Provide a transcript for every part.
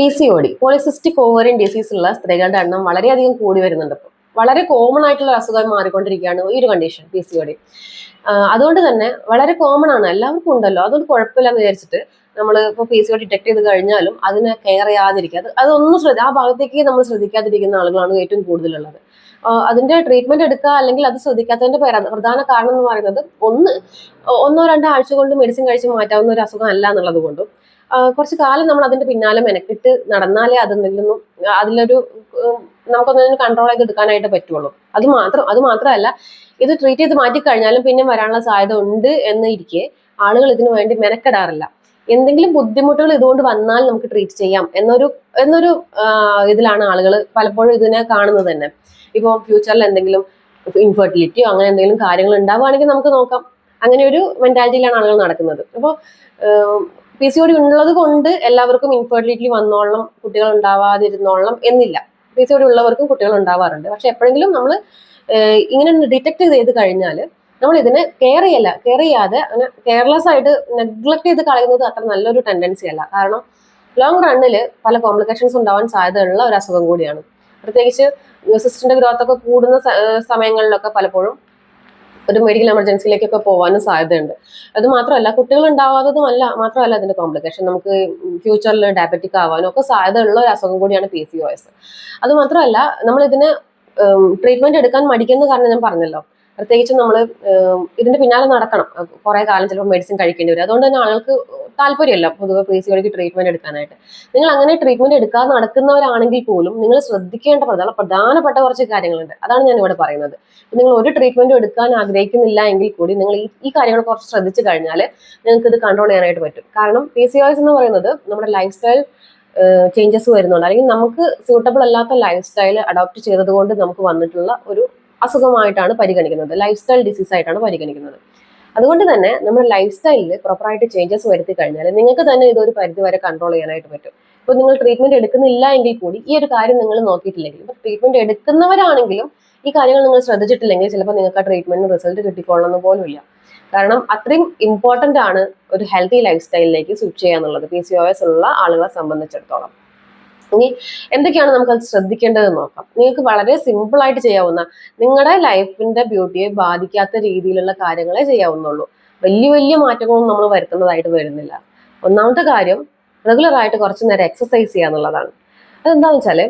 P C O D polycystic ovarian disease ഉള്ള സ്ത്രീകളുടെ എണ്ണം വളരെയധികം കൂടി വരുന്നുണ്ട് ഇപ്പോൾ വളരെ കോമൺ ആയിട്ടുള്ള അസുഖം മാറിക്കൊണ്ടിരിക്കുകയാണ് ഈ ഒരു condition P C O D. അതുകൊണ്ട് തന്നെ വളരെ കോമൺ ആണ് എല്ലാവർക്കും ഉണ്ടല്ലോ. അതുകൊണ്ട് കുഴപ്പമില്ലെന്ന് വിചാരിച്ചിട്ട് നമ്മൾ ഇപ്പോൾ പി സി ഒ ഡിറ്റക്ട് ചെയ്ത് കഴിഞ്ഞാലും അതിനെ കെയർ ചെയ്യാതിരിക്കുക. അത് അതൊന്നും ശ്രദ്ധ ആ ഭാഗത്തേക്ക് നമ്മൾ ശ്രദ്ധിക്കാതിരിക്കുന്ന ആളുകളാണ് ഏറ്റവും കൂടുതലുള്ളത്. അതിന്റെ ട്രീറ്റ്മെന്റ് എടുക്കുക അല്ലെങ്കിൽ അത് ശ്രദ്ധിക്കാത്തതിന്റെ പേര- പ്രധാന കാരണം എന്ന് പറയുന്നത് ഒന്ന് ഒന്നോ രണ്ടോ ആഴ്ച കൊണ്ട് മെഡിസിൻ കഴിച്ച് മാറ്റാവുന്ന ഒരു അസുഖം അല്ല എന്നുള്ളത് കൊണ്ടും കുറച്ച് കാലം നമ്മൾ അതിന്റെ പിന്നാലെ മെനക്കെട്ട് നടന്നാലേ അതെന്തെങ്കിലും അതിലൊരു നമുക്കൊന്നും കൺട്രോൾ ചെയ്ത് എടുക്കാനായിട്ട് പറ്റുള്ളൂ. അത് മാത്രം അത് മാത്രമല്ല ഇത് ട്രീറ്റ് ചെയ്ത് മാറ്റി കഴിഞ്ഞാലും പിന്നെ വരാനുള്ള സാധ്യത ഉണ്ട് എന്ന് ഇരിക്കെ ആളുകൾ ഇതിനു വേണ്ടി മെനക്കെടാറില്ല. എന്തെങ്കിലും ബുദ്ധിമുട്ടുകൾ ഇതുകൊണ്ട് വന്നാൽ നമുക്ക് ട്രീറ്റ് ചെയ്യാം എന്നൊരു എന്നൊരു ഇതിലാണ് ആളുകൾ പലപ്പോഴും ഇതിനെ കാണുന്നത് തന്നെ. ഇപ്പോൾ ഫ്യൂച്ചറിൽ എന്തെങ്കിലും ഇൻഫെർട്ടിലിറ്റിയോ അങ്ങനെ എന്തെങ്കിലും കാര്യങ്ങൾ ഉണ്ടാവുകയാണെങ്കിൽ നമുക്ക് നോക്കാം. അങ്ങനെ ഒരു മെന്റാലിറ്റിയിലാണ് ആളുകൾ നടക്കുന്നത്. അപ്പോൾ പി സി ഓടി ഉള്ളത് കൊണ്ട് എല്ലാവർക്കും ഇൻഫെർട്ടിലിറ്റി വന്നോളണം കുട്ടികൾ ഉണ്ടാവാതിരുന്നോളണം എന്നില്ല. പി സി ഓടി ഉള്ളവർക്കും കുട്ടികൾ ഉണ്ടാവാറുണ്ട്. പക്ഷെ എപ്പോഴെങ്കിലും നമ്മൾ ഇങ്ങനെ ഡിറ്റക്ട് ചെയ്ത് കഴിഞ്ഞാൽ നമ്മൾ ഇതിനെ കെയർ ചെയ്യല്ല കെയർ ചെയ്യാതെ അങ്ങനെ കെയർലെസ് ആയിട്ട് നെഗ്ലക്ട് ചെയ്ത് കളയുന്നത് അത്ര നല്ലൊരു ടെൻഡൻസി അല്ല. കാരണം ലോങ് റണ്ണിൽ പല കോംപ്ലിക്കേഷൻസ് ഉണ്ടാവാൻ സാധ്യതയുള്ള ഒരു അസുഖം കൂടിയാണ്. പ്രത്യേകിച്ച് സിസ്റ്റിന്റെ ഗ്രോത്ത് ഒക്കെ കൂടുന്ന സമയങ്ങളിലൊക്കെ പലപ്പോഴും ഒരു മെഡിക്കൽ എമർജൻസിയിലേക്കൊക്കെ പോകാനും സാധ്യതയുണ്ട്. അത് മാത്രമല്ല കുട്ടികൾ ഉണ്ടാവാത്തതും അല്ല മാത്രമല്ല അതിന്റെ കോംപ്ലിക്കേഷൻ നമുക്ക് ഫ്യൂച്ചറിൽ ഡയബറ്റിക് ആവാനും ഒക്കെ സാധ്യതയുള്ള ഒരു അസുഖം കൂടിയാണ് പി സി ഒ എസ് അത് മാത്രമല്ല നമ്മൾ ഇതിന് ട്രീറ്റ്മെന്റ് എടുക്കാൻ മടിക്കുന്ന കാരണം ഞാൻ പറഞ്ഞല്ലോ. പ്രത്യേകിച്ച് നമ്മൾ ഇതിന്റെ പിന്നാലെ നടക്കണം. കുറെ കാലം ചിലപ്പോൾ മെഡിസിൻ കഴിക്കേണ്ടി വരും. അതുകൊണ്ട് തന്നെ ആളുകൾക്ക് താല്പര്യമല്ല പൊതുവെ പി സി ട്രീറ്റ്മെന്റ് എടുക്കാനായിട്ട്. നിങ്ങൾ അങ്ങനെ ട്രീറ്റ്മെന്റ് എടുക്കാൻ നടക്കുന്നവരാണെങ്കിൽ പോലും നിങ്ങൾ ശ്രദ്ധിക്കേണ്ട പ്രധാന പ്രധാനപ്പെട്ട കുറച്ച് കാര്യങ്ങളുണ്ട്. അതാണ് ഞാൻ ഇവിടെ പറയുന്നത്. നിങ്ങൾ ഒരു ട്രീറ്റ്മെന്റും എടുക്കാൻ ആഗ്രഹിക്കുന്നില്ല എങ്കിൽ കൂടി നിങ്ങൾ ഈ ഈ കാര്യങ്ങൾ കുറച്ച് ശ്രദ്ധിച്ചു കഴിഞ്ഞാൽ നിങ്ങൾക്ക് ഇത് കൺട്രോൾ ചെയ്യാനായിട്ട് പറ്റും. കാരണം പി സി ഓയിസ് എന്ന് പറയുന്നത് നമ്മുടെ ലൈഫ് സ്റ്റൈൽ ചേഞ്ചസ് വരുന്നുണ്ട്. അല്ലെങ്കിൽ നമുക്ക് സ്യൂട്ടബിൾ അല്ലാത്ത ലൈഫ് സ്റ്റൈൽ അഡോപ്റ്റ് ചെയ്തത് കൊണ്ട് നമുക്ക് വന്നിട്ടുള്ള ഒരു അസുഖമായിട്ടാണ് പരിഗണിക്കുന്നത്. ലൈഫ് സ്റ്റൈൽ ഡിസീസ് ആയിട്ടാണ് പരിഗണിക്കുന്നത്. അതുകൊണ്ട് തന്നെ നമ്മുടെ ലൈഫ് സ്റ്റൈലിൽ പ്രോപ്പറായിട്ട് ചേഞ്ചസ് വരുത്തി കഴിഞ്ഞാൽ നിങ്ങൾക്ക് തന്നെ ഇതൊരു പരിധി വരെ കൺട്രോൾ ചെയ്യാനായിട്ട് പറ്റും. ഇപ്പോൾ നിങ്ങൾ ട്രീറ്റ്മെന്റ് എടുക്കുന്നില്ല എങ്കിൽ കൂടി ഈ ഒരു കാര്യം നിങ്ങൾ നോക്കിയിട്ടില്ലെങ്കിൽ ഇപ്പൊ ട്രീറ്റ്മെന്റ് എടുക്കുന്നവരാണെങ്കിലും ഈ കാര്യങ്ങൾ നിങ്ങൾ ശ്രദ്ധിച്ചിട്ടില്ലെങ്കിൽ ചിലപ്പോൾ നിങ്ങൾക്ക് ആ ട്രീറ്റ്മെന്റിന് റിസൾട്ട് കിട്ടിക്കൊള്ളണമെന്ന് പോലും ഇല്ല കാരണം അത്രയും ഇമ്പോർട്ടന്റ് ആണ് ഒരു ഹെൽത്തി ലൈഫ് സ്റ്റൈലിലേക്ക് സ്വിച്ച് ചെയ്യാന്നുള്ളത്. പി സി ഒ എസ് ഉള്ള ആളുകളെ സംബന്ധിച്ചിടത്തോളം. ഇനി എന്തൊക്കെയാണ് നമുക്ക് അത് ശ്രദ്ധിക്കേണ്ടത് നോക്കാം. നിങ്ങൾക്ക് വളരെ സിമ്പിൾ ആയിട്ട് ചെയ്യാവുന്ന നിങ്ങളുടെ ലൈഫിന്റെ ബ്യൂട്ടിയെ ബാധിക്കാത്ത രീതിയിലുള്ള കാര്യങ്ങളെ ചെയ്യാവുന്നുള്ളൂ വലിയ വലിയ മാറ്റങ്ങളൊന്നും നമ്മൾ വരുത്തുന്നതായിട്ട് വരുന്നില്ല. ഒന്നാമത്തെ കാര്യം റെഗുലർ ആയിട്ട് കുറച്ച് നേരം എക്സസൈസ് ചെയ്യുക എന്നുള്ളതാണ്. അതെന്താണെന്ന് വെച്ചാൽ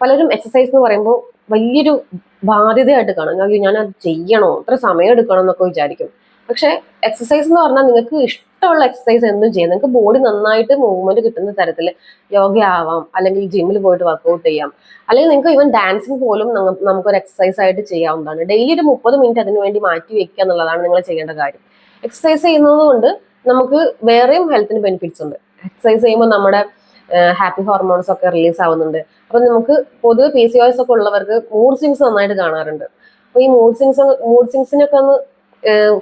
പലരും എക്സസൈസ് എന്ന് പറയുമ്പോൾ വലിയൊരു ബാധ്യതയായിട്ട് കാണും. ഞാൻ അത് ചെയ്യണോ? എത്ര സമയം എടുക്കണം എന്നൊക്കെ വിചാരിക്കും. പക്ഷെ എക്സസൈസ് എന്ന് പറഞ്ഞാൽ നിങ്ങൾക്ക് ഇഷ്ടമുള്ള എക്സസൈസ് എന്നും ചെയ്യാം. നിങ്ങൾക്ക് ബോഡി നന്നായിട്ട് മൂവ്മെന്റ് കിട്ടുന്ന തരത്തിൽ യോഗ ആവാം അല്ലെങ്കിൽ ജിമ്മിൽ പോയിട്ട് വർക്കൗട്ട് ചെയ്യാം. അല്ലെങ്കിൽ നിങ്ങൾക്ക് ഈവൻ ഡാൻസിങ് പോലും നമുക്ക് ഒരു എക്സസൈസ് ആയിട്ട് ചെയ്യാവുന്നതാണ്. ഡെയിലി ഒരു മുപ്പത് മിനിറ്റ് അതിന് വേണ്ടി മാറ്റി വെക്കുക എന്നുള്ളതാണ് നിങ്ങൾ ചെയ്യേണ്ട കാര്യം. എക്സസൈസ് ചെയ്യുന്നത് കൊണ്ട് നമുക്ക് വേറെയും ഹെൽത്തിന് ബെനിഫിറ്റ്സ് ഉണ്ട്. എക്സസൈസ് ചെയ്യുമ്പോൾ നമ്മുടെ ഹാപ്പി ഹോർമോൺസ് ഒക്കെ റിലീസ് ആവുന്നുണ്ട്. അപ്പൊ നമുക്ക് പൊതുവെ പി സി ഒക്കെ ഉള്ളവർക്ക് മൂഡ് സിങ്സ് നന്നായിട്ട് കാണാറുണ്ട്. അപ്പൊ ഈ മൂഡ് സിങ്സ് മൂഡ് സിങ്സിനൊക്കെ ഒന്ന്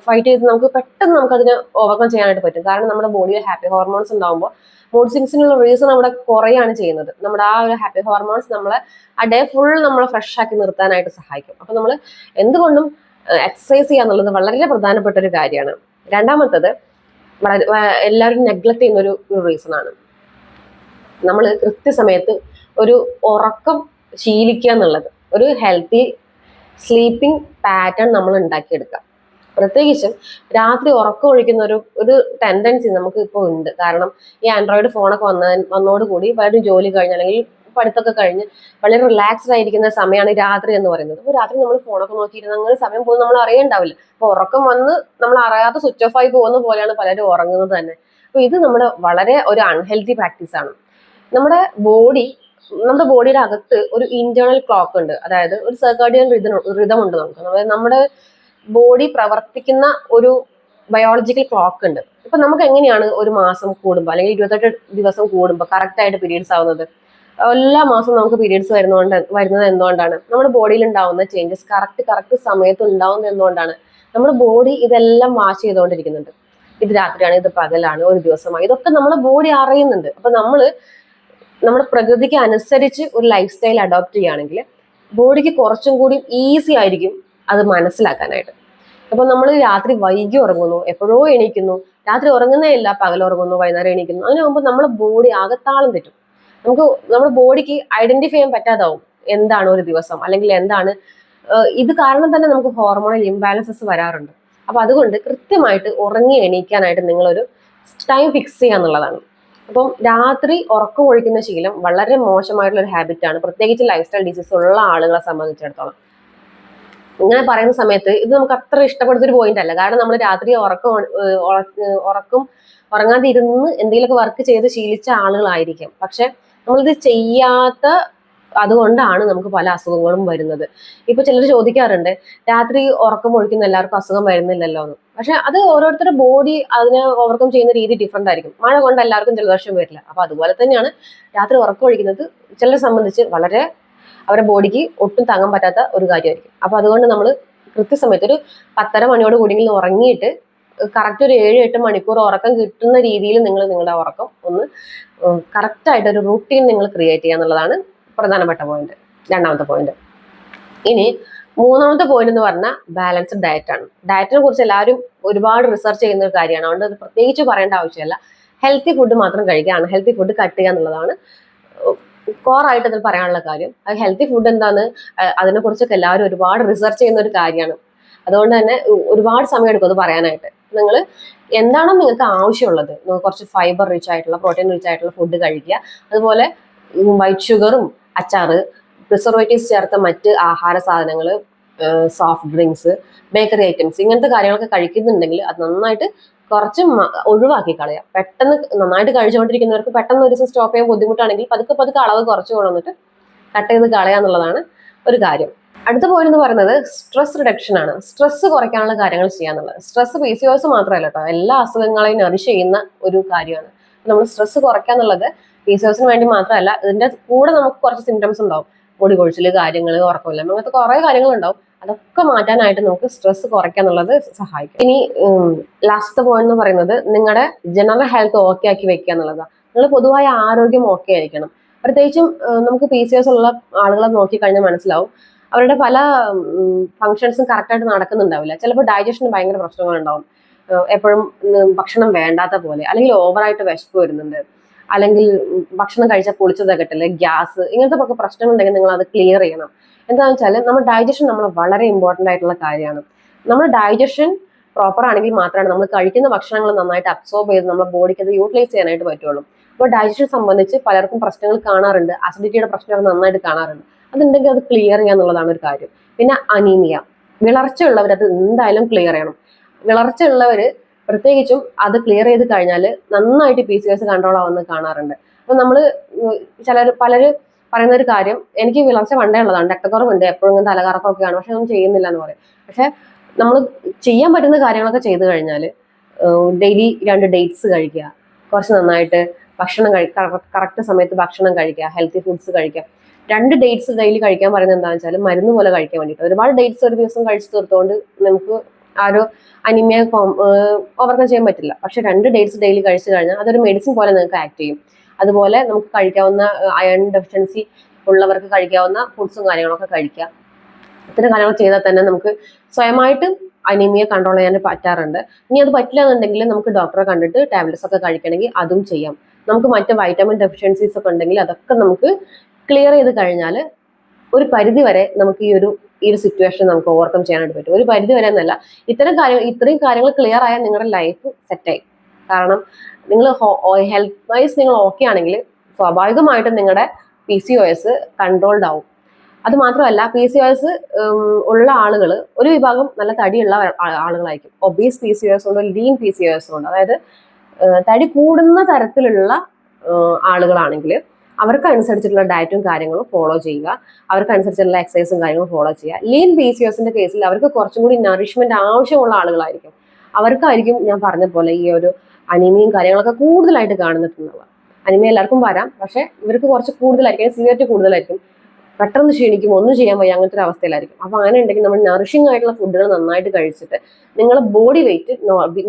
ഫൈറ്റ് ചെയ്ത് നമുക്ക് പെട്ടെന്ന് നമുക്ക് അതിനെ ഓവർകം ചെയ്യാനായിട്ട് പറ്റും. കാരണം നമ്മുടെ ബോഡിയിൽ ഹാപ്പി ഹോർമോൺസ് ഉണ്ടാകുമ്പോൾ മൂഡ് സിങ്സിനുള്ള റീസൺ നമ്മുടെ കുറയാണ് ചെയ്യുന്നത്. നമ്മുടെ ആ ഒരു ഹാപ്പി ഹോർമോൺസ് നമ്മളെ ആ ഡേ ഫുൾ നമ്മളെ ഫ്രഷ് ആക്കി നിർത്താനായിട്ട് സഹായിക്കും. അപ്പൊ നമ്മൾ എന്തുകൊണ്ടും എക്സസൈസ് ചെയ്യുക എന്നുള്ളത് വളരെ പ്രധാനപ്പെട്ട ഒരു കാര്യമാണ്. രണ്ടാമത്തത് വളരെ എല്ലാവരും നെഗ്ലക്ട് ചെയ്യുന്ന ഒരു റീസൺ ആണ്. നമ്മൾ കൃത്യസമയത്ത് ഒരു ഉറക്കം ശീലിക്കുക എന്നുള്ളത്. ഒരു ഹെൽത്തി സ്ലീപ്പിംഗ് പാറ്റേൺ നമ്മൾ ഉണ്ടാക്കിയെടുക്കുക. പ്രത്യേകിച്ചും രാത്രി ഉറക്കം ഒഴിക്കുന്ന ഒരു ഒരു ടെൻഡൻസി നമുക്ക് ഇപ്പോൾ ഉണ്ട്. കാരണം ഈ ആൻഡ്രോയിഡ് ഫോണൊക്കെ വന്ന വന്നോടുകൂടി പലരും ജോലി കഴിഞ്ഞ് അല്ലെങ്കിൽ പഠിത്തമൊക്കെ കഴിഞ്ഞ് വളരെ റിലാക്സ്ഡ് ആയിരിക്കുന്ന സമയമാണ് രാത്രി എന്ന് പറയുന്നത്. അപ്പോൾ രാത്രി നമ്മൾ ഫോണൊക്കെ നോക്കിയിരുന്ന അങ്ങനെ സമയം പോകുന്നത് നമ്മൾ അറിയണ്ടാവില്ല. അപ്പോൾ ഉറക്കം വന്ന് നമ്മൾ അറിയാതെ സ്വിച്ച് ഓഫ് ആയി പോകുന്ന പോലെയാണ് പലരും ഉറങ്ങുന്നത് തന്നെ. അപ്പോൾ ഇത് നമ്മുടെ വളരെ ഒരു അൺഹെൽത്തി പ്രാക്ടീസ് ആണ്. നമ്മുടെ ബോഡി നമ്മുടെ ബോഡിയുടെ അകത്ത് ഒരു ഇന്റേണൽ ക്ലോക്ക് ഉണ്ട്. അതായത് ഒരു സർക്കാഡിയൻ റിതം ഉണ്ട് നമുക്ക്. നമ്മുടെ ബോഡി പ്രവർത്തിക്കുന്ന ഒരു ബയോളജിക്കൽ ക്ലോക്ക് ഉണ്ട്. ഇപ്പൊ നമുക്ക് എങ്ങനെയാണ് ഒരു മാസം കൂടുമ്പോൾ അല്ലെങ്കിൽ ഇരുപത്തെട്ട് ദിവസം കൂടുമ്പോൾ കറക്റ്റ് ആയിട്ട് പീരീഡ്സ് ആവുന്നത്? എല്ലാ മാസവും നമുക്ക് പീരീഡ്സ് വരുന്നതുകൊണ്ട് വരുന്നത് എന്തുകൊണ്ടാണ്? നമ്മുടെ ബോഡിയിൽ ഉണ്ടാവുന്ന ചേഞ്ചസ് കറക്റ്റ് കറക്റ്റ് സമയത്ത് ഉണ്ടാവുന്നത് എന്തുകൊണ്ടാണ്? നമ്മുടെ ബോഡി ഇതെല്ലാം വാച്ച് ചെയ്തുകൊണ്ടിരിക്കുന്നുണ്ട് ഇത് രാത്രിയാണ് ഇത് പകലാണ് ഒരു ദിവസമാണ് ഇതൊക്കെ നമ്മുടെ ബോഡി അറിയുന്നുണ്ട്. അപ്പൊ നമ്മൾ നമ്മുടെ പ്രകൃതിക്ക് അനുസരിച്ച് ഒരു ലൈഫ് സ്റ്റൈൽ അഡോപ്റ്റ് ചെയ്യുകയാണെങ്കിൽ ബോഡിക്ക് കുറച്ചും കൂടി ഈസി ആയിരിക്കും അത് മനസ്സിലാക്കാനായിട്ട്. അപ്പൊ നമ്മൾ രാത്രി വൈകി ഉറങ്ങുന്നു എപ്പോഴോ എണീക്കുന്നു. രാത്രി ഉറങ്ങുന്നേ ഇല്ല പകൽ ഉറങ്ങുന്നു വൈകുന്നേരം എണീക്കുന്നു. അങ്ങനെ ആകുമ്പോൾ നമ്മുടെ ബോഡി ആകത്താളം തെറ്റും. നമുക്ക് നമ്മുടെ ബോഡിക്ക് ഐഡന്റിഫൈ ചെയ്യാൻ പറ്റാതാവും. എന്താണ് ഒരു ദിവസം? അല്ലെങ്കിൽ എന്താണ്? ഇത് കാരണം തന്നെ നമുക്ക് ഹോർമോണൽ ഇംബാലൻസസ് വരാറുണ്ട്. അപ്പൊ അതുകൊണ്ട് കൃത്യമായിട്ട് ഉറങ്ങി എണീക്കാനായിട്ട് നിങ്ങളൊരു ടൈം ഫിക്സ് ചെയ്യുക എന്നുള്ളതാണ്. അപ്പം രാത്രി ഉറക്കം ഒഴിക്കുന്ന ശീലം വളരെ മോശമായിട്ടുള്ള ഒരു ഹാബിറ്റാണ് പ്രത്യേകിച്ച് ലൈഫ് സ്റ്റൈൽ ഡിസീസ് ഉള്ള ആളുകളെ സംബന്ധിച്ചിടത്തോളം. ഇങ്ങനെ പറയുന്ന സമയത്ത് ഇത് നമുക്ക് അത്ര ഇഷ്ടപ്പെടുന്ന ഒരു പോയിന്റ് അല്ല. കാരണം നമ്മൾ രാത്രി ഉറക്കം ഉറക്കം ഉറങ്ങാതെ ഇരുന്ന് എന്തെങ്കിലുമൊക്കെ വർക്ക് ചെയ്ത് ശീലിച്ച ആളുകളായിരിക്കും. പക്ഷെ നമ്മളിത് ചെയ്യാത്ത അതുകൊണ്ടാണ് നമുക്ക് പല അസുഖങ്ങളും വരുന്നത്. ഇപ്പൊ ചിലർ ചോദിക്കാറുണ്ട് രാത്രി ഉറക്കം ഒഴിക്കുന്ന എല്ലാവർക്കും അസുഖം വരുന്നില്ലല്ലോ എന്ന്. പക്ഷെ അത് ഓരോരുത്തരുടെ ബോഡി അതിനെ ഓവർകം ചെയ്യുന്ന രീതി ഡിഫറെന്റ് ആയിരിക്കും. മഴ കൊണ്ട് എല്ലാവർക്കും ജലദോഷം വരില്ല. അപ്പൊ അതുപോലെ തന്നെയാണ് രാത്രി ഉറക്കം ഒഴിക്കുന്നത് ചിലരെ സംബന്ധിച്ച് വളരെ അവരുടെ ബോഡിക്ക് ഒട്ടും താങ്ങാൻ പറ്റാത്ത ഒരു കാര്യമായിരിക്കും. അപ്പൊ അതുകൊണ്ട് നമ്മൾ കൃത്യസമയത്ത് ഒരു പത്തര മണിയോട് കൂടിയെങ്കിലും ഉറങ്ങിയിട്ട് കറക്റ്റ് ഒരു ഏഴ് എട്ട് മണിക്കൂർ ഉറക്കം കിട്ടുന്ന രീതിയിൽ നിങ്ങൾ നിങ്ങളുടെ ഉറക്കം ഒന്ന് കറക്റ്റായിട്ട് ഒരു റൂട്ടീൻ നിങ്ങൾ ക്രിയേറ്റ് ചെയ്യുക എന്നുള്ളതാണ് പ്രധാനപ്പെട്ട പോയിന്റ് രണ്ടാമത്തെ പോയിന്റ് ഇനി മൂന്നാമത്തെ പോയിന്റ് എന്ന് പറഞ്ഞാൽ ബാലൻസ്ഡ് ഡയറ്റ് ആണ്. ഡയറ്റിനെ കുറിച്ച് എല്ലാവരും ഒരുപാട് റിസർച്ച് ചെയ്യുന്ന ഒരു കാര്യമാണ്. അതുകൊണ്ട് അത് പ്രത്യേകിച്ച് പറയേണ്ട ആവശ്യമില്ല. ഹെൽത്തി ഫുഡ് മാത്രം കഴിക്കുക ഹെൽത്തി ഫുഡ് കട്ട് ചെയ്യുക എന്നുള്ളതാണ് കോറായിട്ട് അതിൽ പറയാനുള്ള കാര്യം അത് ഹെൽത്തി ഫുഡ് എന്താണ് അതിനെ കുറിച്ചൊക്കെ എല്ലാവരും ഒരുപാട് റിസർച്ച് ചെയ്യുന്ന ഒരു കാര്യമാണ്. അതുകൊണ്ട് തന്നെ ഒരുപാട് സമയം എടുക്കും അത് പറയാനായിട്ട്. നിങ്ങൾ എന്താണോ നിങ്ങൾക്ക് ആവശ്യമുള്ളത് കുറച്ച് ഫൈബർ റിച്ച് ആയിട്ടുള്ള പ്രോട്ടീൻ റിച്ച് ആയിട്ടുള്ള ഫുഡ് കഴിക്കുക. അതുപോലെ വൈറ്റ് ഷുഗറും അച്ചാറ് പ്രിസർവേറ്റീവ്സ് ചേർത്ത മറ്റ് ആഹാര സാധനങ്ങൾ സോഫ്റ്റ് ഡ്രിങ്ക്സ് ബേക്കറി ഐറ്റംസ് ഇങ്ങനത്തെ കാര്യങ്ങളൊക്കെ കഴിക്കുന്നുണ്ടെങ്കിൽ അത് നന്നായിട്ട് കുറച്ച് ഒഴിവാക്കി കളയാം. പെട്ടെന്ന് നന്നായിട്ട് കഴിച്ചുകൊണ്ടിരിക്കുന്നവർക്ക് പെട്ടെന്ന് ഒരു ദിവസം സ്റ്റോപ്പ് ചെയ്യാൻ ബുദ്ധിമുട്ടാണെങ്കിൽ പതുക്കെ പതുക്കെ അളവ് കുറച്ച് കൊണ്ടുവന്നിട്ട് കട്ട് ചെയ്ത് കളയാന്നുള്ളതാണ് ഒരു കാര്യം. അടുത്ത പോയിന്റ് എന്ന് പറയുന്നത് സ്ട്രെസ് റിഡക്ഷൻ ആണ്. സ്ട്രെസ് കുറയ്ക്കാനുള്ള കാര്യങ്ങൾ ചെയ്യാന്നുള്ളത് സ്ട്രെസ് പി സി ഓസ് മാത്രമല്ല കേട്ടോ എല്ലാ അസുഖങ്ങളെയും നറിഷ് ചെയ്യുന്ന ഒരു കാര്യമാണ്. നമ്മൾ സ്ട്രെസ് കുറയ്ക്കാന്നുള്ളത് പി സി ഓസിന് വേണ്ടി മാത്രമല്ല ഇതിന്റെ കൂടെ നമുക്ക് കുറച്ച് സിംറ്റംസ് ഉണ്ടാവും. മുടി കൊഴിച്ചിൽ കാര്യങ്ങൾ ഉറക്കമില്ല. അങ്ങനത്തെ കുറെ കാര്യങ്ങൾ ഉണ്ടാവും അതൊക്കെ മാറ്റാനായിട്ട് നമുക്ക് സ്ട്രെസ് കുറയ്ക്കുക എന്നുള്ളത് സഹായിക്കും. ഇനി ലാസ്റ്റ് പോയിന്റ് എന്ന് പറയുന്നത് നിങ്ങളുടെ ജനറൽ ഹെൽത്ത് ഓക്കെ ആക്കി വെക്കുക എന്നുള്ളതാണ് നിങ്ങൾ പൊതുവായ ആരോഗ്യം ഓക്കെ ആയിരിക്കണം. പ്രത്യേകിച്ചും നമുക്ക് പി സി എസ് ഉള്ള ആളുകളെ നോക്കിക്കഴിഞ്ഞാൽ മനസ്സിലാവും. അവരുടെ പല ഫങ്ഷൻസും കറക്റ്റായിട്ട് നടക്കുന്നുണ്ടാവില്ല. ചിലപ്പോൾ ഡൈജഷന് ഭയങ്കര പ്രശ്നങ്ങളുണ്ടാവും. എപ്പോഴും ഭക്ഷണം വേണ്ടാത്ത പോലെ അല്ലെങ്കിൽ ഓവറായിട്ട് വിശപ്പ് വരുന്നുണ്ട്. അല്ലെങ്കിൽ ഭക്ഷണം കഴിച്ചാൽ പൊളിച്ചത് തകട്ടില്ല ഗ്യാസ് ഇങ്ങനത്തെ ഒക്കെ പ്രശ്നങ്ങളുണ്ടെങ്കിൽ നിങ്ങൾ അത് ക്ലിയർ ചെയ്യണം. എന്താണെന്ന് വെച്ചാൽ നമ്മുടെ ഡൈജഷൻ നമ്മൾ വളരെ ഇമ്പോർട്ടന്റ് ആയിട്ടുള്ള കാര്യമാണ്. നമ്മുടെ ഡൈജഷൻ പ്രോപ്പർ ആണെങ്കിൽ മാത്രമാണ് നമ്മൾ കഴിക്കുന്ന ഭക്ഷണങ്ങൾ നന്നായിട്ട് അബ്സോർബ് ചെയ്ത് നമ്മുടെ ബോഡിക്ക് അത് യൂട്ടിലൈസ് ചെയ്യാനായിട്ട് പറ്റുള്ളൂ. അപ്പോൾ ഡൈജഷൻ സംബന്ധിച്ച് പലർക്കും പ്രശ്നങ്ങൾ കാണാറുണ്ട്. അസിഡിറ്റിയുടെ പ്രശ്നങ്ങൾ നന്നായിട്ട് കാണാറുണ്ട്. അതുണ്ടെങ്കിൽ അത് ക്ലിയർ ചെയ്യുക എന്നുള്ളതാണ് ഒരു കാര്യം. പിന്നെ അനീമിയ വിളർച്ച ഉള്ളവർ അത് എന്തായാലും ക്ലിയർ ചെയ്യണം. വിളർച്ച ഉള്ളവർ പ്രത്യേകിച്ചും അത് ക്ലിയർ ചെയ്ത് കഴിഞ്ഞാൽ നന്നായിട്ട് പി സി എസ് കൺട്രോൾ ആവുന്നത് കാണാറുണ്ട്. അപ്പൊ നമ്മൾ ചിലർ പലര് പറയുന്ന ഒരു കാര്യം എനിക്ക് വിളർച്ച പണ്ടേ ഉള്ളതാണ്. രക്തക്കുറവുണ്ട് എപ്പോഴും തലകറക്കമൊക്കെയാണ് പക്ഷെ ഒന്നും ചെയ്യുന്നില്ല എന്ന് പറയും. പക്ഷെ നമ്മൾ ചെയ്യാൻ പറ്റുന്ന കാര്യങ്ങളൊക്കെ ചെയ്തു കഴിഞ്ഞാൽ ഡെയിലി രണ്ട് ഡേറ്റ്സ് കഴിക്കുക കുറച്ച് നന്നായിട്ട് ഭക്ഷണം കഴി കറക്റ്റ് സമയത്ത് ഭക്ഷണം കഴിക്കുക ഹെൽത്തി ഫുഡ്സ് കഴിക്കുക. രണ്ട് ഡേറ്റ്സ് ഡെയിലി കഴിക്കാൻ പറയുന്നത് എന്താണെന്ന് വെച്ചാൽ മരുന്ന് പോലെ കഴിക്കാൻ വേണ്ടിയിട്ട്. ഒരുപാട് ഡേറ്റ്സ് ഒരു ദിവസം കഴിച്ചു തീർത്തുകൊണ്ട് നമുക്ക് ആ ഒരു അനിമിയ ഓവർകം ചെയ്യാൻ പറ്റില്ല. പക്ഷെ രണ്ട് ഡേറ്റ്സ് ഡെയിലി കഴിച്ചു കഴിഞ്ഞാൽ അതൊരു മെഡിസിൻ പോലെ നിങ്ങൾക്ക് ആക്ട് ചെയ്യും. അതുപോലെ നമുക്ക് കഴിക്കാവുന്ന അയൺ ഡെഫിഷ്യൻസി ഉള്ളവർക്ക് കഴിക്കാവുന്ന ഫുഡ്സും കാര്യങ്ങളൊക്കെ കഴിക്കുക ഇത്തരം കാര്യങ്ങൾ ചെയ്താൽ തന്നെ നമുക്ക് സ്വയമായിട്ട് അനീമിയ കൺട്രോൾ ചെയ്യാൻ പറ്റാറുണ്ട്. ഇനി അത് പറ്റില്ല എന്നുണ്ടെങ്കിൽ നമുക്ക് ഡോക്ടറെ കണ്ടിട്ട് ടാബ്ലറ്റ്സ് ഒക്കെ കഴിക്കണമെങ്കിൽ അതും ചെയ്യാം. നമുക്ക് മറ്റ് വൈറ്റമിൻ ഡെഫിഷ്യൻസീസ് ഒക്കെ ഉണ്ടെങ്കിൽ അതൊക്കെ നമുക്ക് ക്ലിയർ ചെയ്ത് കഴിഞ്ഞാൽ ഒരു പരിധി വരെ നമുക്ക് ഈ ഒരു ഈ ഒരു സിറ്റുവേഷൻ നമുക്ക് ഓവർകം ചെയ്യാനായിട്ട് പറ്റും. ഒരു പരിധി വരെ എന്നല്ല ഇത്തരം കാര്യങ്ങൾ ഇത്രയും കാര്യങ്ങൾ ക്ലിയർ ആയാൽ നിങ്ങളുടെ ലൈഫ് സെറ്റായി കാരണം നിങ്ങൾ ഹെൽത്ത് വൈസ് നിങ്ങൾ ഓക്കെ ആണെങ്കിൽ സ്വാഭാവികമായിട്ടും നിങ്ങളുടെ P C O S controlled ആവും. അത് മാത്രമല്ല പി സി ഒ എസ് ഉള്ള ആളുകൾ ഒരു വിഭാഗം നല്ല തടിയുള്ള ആളുകളായിരിക്കും. Obese P C O S ഉണ്ട് lean P C O S ഉണ്ട്. അതായത് തടി കൂടുന്ന തരത്തിലുള്ള ആളുകളാണെങ്കിൽ അവർക്ക് അനുസരിച്ചിട്ടുള്ള ഡയറ്റും കാര്യങ്ങളും ഫോളോ ചെയ്യുക. അവർക്ക് അനുസരിച്ചിട്ടുള്ള എക്സസൈസും കാര്യങ്ങളും ഫോളോ ചെയ്യുക. ലീൻ ബേസിയേഴ്സിന്റെ കേസിൽ അവർക്ക് കുറച്ചും കൂടി നറിഷ്മെന്റ് ആവശ്യമുള്ള ആളുകളായിരിക്കും. അവർക്കായിരിക്കും ഞാൻ പറഞ്ഞ പോലെ ഈ ഒരു അനിമയും കാര്യങ്ങളൊക്കെ കൂടുതലായിട്ട് കാണുന്നിട്ടുണ്ടാവുക അനിമ എല്ലാവർക്കും വരാം. പക്ഷെ ഇവർക്ക് കുറച്ച് കൂടുതലായിരിക്കും. സിവിയറിറ്റി കൂടുതലായിരിക്കും. പെട്ടെന്ന് ക്ഷീണിക്കും ഒന്നും ചെയ്യാൻ വയ്യ അങ്ങനത്തെ ഒരു അവസ്ഥയിലായിരിക്കും. അപ്പൊ അങ്ങനെ ഉണ്ടെങ്കിൽ നമ്മൾ നറിഷിംഗ് ആയിട്ടുള്ള ഫുഡുകൾ നന്നായിട്ട് കഴിച്ചിട്ട് നിങ്ങളെ body weight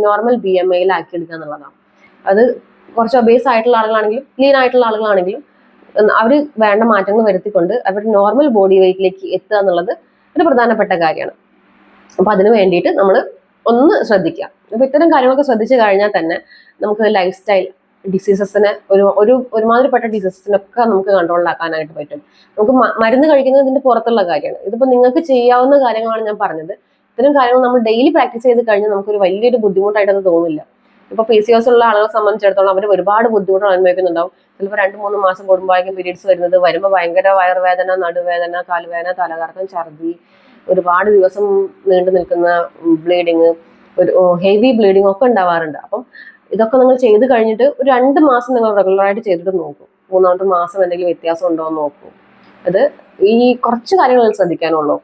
normal B M ഐയിലാക്കി എടുക്കുക എന്നുള്ളതാണ്. അത് കുറച്ച് ഒബേസ് ആയിട്ടുള്ള ആളുകളാണെങ്കിലും ക്ലീൻ ആയിട്ടുള്ള ആളുകളാണെങ്കിലും അവർ വേണ്ട മാറ്റങ്ങൾ വരുത്തിക്കൊണ്ട് അവരുടെ നോർമൽ ബോഡി വെയിറ്റിലേക്ക് എത്തുക എന്നുള്ളത് ഒരു പ്രധാനപ്പെട്ട കാര്യമാണ്. അപ്പൊ അതിന് വേണ്ടിയിട്ട് നമ്മൾ ഒന്ന് ശ്രദ്ധിക്കുക. അപ്പൊ ഇത്തരം കാര്യങ്ങളൊക്കെ ശ്രദ്ധിച്ചു കഴിഞ്ഞാൽ തന്നെ നമുക്ക് ലൈഫ് സ്റ്റൈൽ ഡിസീസസിനെ ഒരു ഒരു ഒരുമാതിരിപ്പെട്ട ഡിസീസസിനൊക്കെ നമുക്ക് കൺട്രോളിലാക്കാനായിട്ട് പറ്റും. നമുക്ക് മരുന്ന് കഴിക്കുന്നത് ഇതിന്റെ പുറത്തുള്ള കാര്യമാണ്. ഇതിപ്പോ നിങ്ങൾക്ക് ചെയ്യാവുന്ന കാര്യങ്ങളാണ് ഞാൻ പറഞ്ഞത്. ഇത്തരം കാര്യങ്ങൾ നമ്മൾ ഡെയിലി പ്രാക്ടീസ് ചെയ്ത് കഴിഞ്ഞാൽ നമുക്കൊരു വലിയൊരു ബുദ്ധിമുട്ടായിട്ട് അത് തോന്നില്ല. ഇപ്പൊ പി സി എസ് ഉള്ള ആളുകളെ സംബന്ധിച്ചിടത്തോളം അവർ ഒരുപാട് ബുദ്ധിമുട്ടുകൾ അനുഭവിക്കുന്നുണ്ടാവും. ചിലപ്പോൾ രണ്ട് മൂന്ന് മാസം കൂടുമ്പോഴേക്കും പീരീഡ്സ് വരുന്നത് വരുമ്പോൾ ഭയങ്കര വയറുവേദന നടുവേദന കാലുവേദന തലകറക്കം ഛർദി ഒരുപാട് ദിവസം നീണ്ടു നിൽക്കുന്ന ബ്ലീഡിങ് ഒരു ഹെവി ബ്ലീഡിങ് ഒക്കെ ഉണ്ടാവാറുണ്ട്. അപ്പം ഇതൊക്കെ നിങ്ങൾ ചെയ്ത് കഴിഞ്ഞിട്ട് ഒരു രണ്ട് മാസം നിങ്ങൾ റെഗുലറായിട്ട് ചെയ്തിട്ട് നോക്കും. മൂന്നാമത്തെ മാസം എന്തെങ്കിലും വ്യത്യാസം ഉണ്ടോ എന്ന് നോക്കും. അത് ഈ കുറച്ച് കാര്യങ്ങൾ ശ്രദ്ധിക്കാനുള്ളൂ.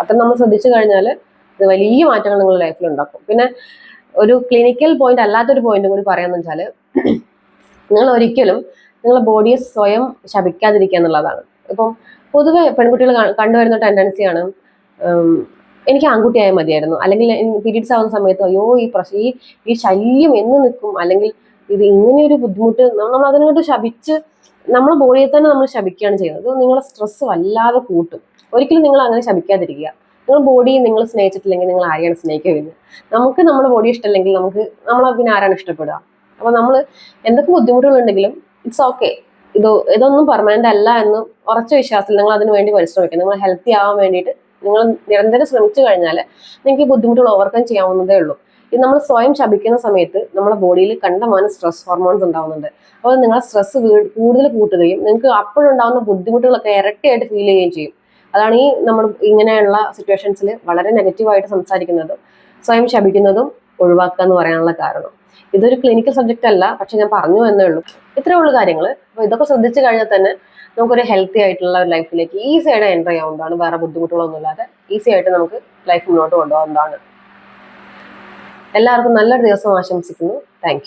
അത്ര നമ്മൾ ശ്രദ്ധിച്ചു കഴിഞ്ഞാൽ വലിയ മാറ്റങ്ങൾ നിങ്ങളുടെ ലൈഫിൽ ഉണ്ടാക്കും. പിന്നെ ഒരു ക്ലിനിക്കൽ പോയിന്റ് അല്ലാത്തൊരു പോയിന്റും കൂടി പറയാന്ന് വെച്ചാൽ നിങ്ങൾ ഒരിക്കലും നിങ്ങളുടെ ബോഡിയെ സ്വയം ശപിക്കാതിരിക്കുക എന്നുള്ളതാണ്. ഇപ്പം പൊതുവെ പെൺകുട്ടികൾ കണ്ടുവരുന്ന ടെൻഡൻസിയാണ് എനിക്ക് ആൺകുട്ടിയായ മതിയായിരുന്നു. അല്ലെങ്കിൽ പീരീഡ്സ് ആവുന്ന സമയത്ത് അയ്യോ ഈ പ്രശ്നം ഈ ഈ ശല്യം എന്ന് നിൽക്കും. അല്ലെങ്കിൽ ഇത് ഇങ്ങനെ ഒരു ബുദ്ധിമുട്ട് നമ്മൾ അതിനോട് ശപിച്ച് നമ്മളെ ബോഡിയെ തന്നെ നമ്മൾ ശപിക്കുകയാണ് ചെയ്യുന്നത്. നിങ്ങളെ സ്ട്രെസ് വല്ലാതെ കൂട്ടും. ഒരിക്കലും നിങ്ങൾ അങ്ങനെ ശപിക്കാതിരിക്കുക. നിങ്ങൾ ബോഡി നിങ്ങൾ സ്നേഹിച്ചിട്ടില്ലെങ്കിൽ നിങ്ങൾ ആരെയാണ് സ്നേഹിക്കുകയില്ല നമുക്ക് നമ്മുടെ ബോഡി ഇഷ്ടമല്ലെങ്കിൽ നമുക്ക് നമ്മളെ പിന്നെ ആരാണ് ഇഷ്ടപ്പെടുക? അപ്പൊ നമ്മൾ എന്തൊക്കെ ബുദ്ധിമുട്ടുകളുണ്ടെങ്കിലും ഇറ്റ്സ് ഓക്കെ ഇത് ഇതൊന്നും പെർമനന്റ് അല്ല എന്ന് ഉറച്ച വിശ്വാസത്തിൽ നിങ്ങൾ അതിന് വേണ്ടി പരിശ്രമിക്കുക. നിങ്ങൾ ഹെൽത്തി ആവാൻ വേണ്ടിയിട്ട് നിങ്ങൾ നിരന്തരം ശ്രമിച്ചു കഴിഞ്ഞാൽ നിങ്ങൾക്ക് ഈ ബുദ്ധിമുട്ടുകൾ ഓവർകം ചെയ്യാവുന്നതേ ഉള്ളൂ. ഇത് നമ്മൾ സ്വയം ശപിക്കുന്ന സമയത്ത് നമ്മുടെ ബോഡിയിൽ കണ്ടമാനം സ്ട്രെസ് ഹോർമോൺസ് ഉണ്ടാവുന്നുണ്ട്. അപ്പോൾ നിങ്ങളെ സ്ട്രെസ് കൂടുതൽ കൂട്ടുകയും നിങ്ങൾക്ക് അപ്പോഴുണ്ടാകുന്ന ബുദ്ധിമുട്ടുകളൊക്കെ ഇരട്ടിയായിട്ട് ഫീൽ ചെയ്യുകയും ചെയ്യും. അതാണ് ഈ നമ്മൾ ഇങ്ങനെയുള്ള സിറ്റുവേഷൻസിൽ വളരെ നെഗറ്റീവായിട്ട് സംസാരിക്കുന്നതും സ്വയം ശപിക്കുന്നതും ഒഴിവാക്കുക എന്ന് പറയാനുള്ള കാരണം. ഇതൊരു ക്ലിനിക്കൽ സബ്ജക്റ്റ് അല്ല പക്ഷെ ഞാൻ പറഞ്ഞു എന്നേ ഉള്ളൂ. ഇത്രേ ഉള്ളൂ കാര്യങ്ങൾ അപ്പോൾ ഇതൊക്കെ ശ്രദ്ധിച്ചു കഴിഞ്ഞാൽ തന്നെ നമുക്കൊരു ഹെൽത്തി ആയിട്ടുള്ള ഒരു ലൈഫിലേക്ക് ഈസി ആയിട്ട് എന്റർ ചെയ്യാവുന്നതാണ്. വേറെ ബുദ്ധിമുട്ടുകളൊന്നും ഇല്ലാതെ ഈസി ആയിട്ട് നമുക്ക് ലൈഫ് മുന്നോട്ട് കൊണ്ടുപോകാവുന്നതാണ്. എല്ലാവർക്കും നല്ലൊരു ദിവസം ആശംസിക്കുന്നു. താങ്ക്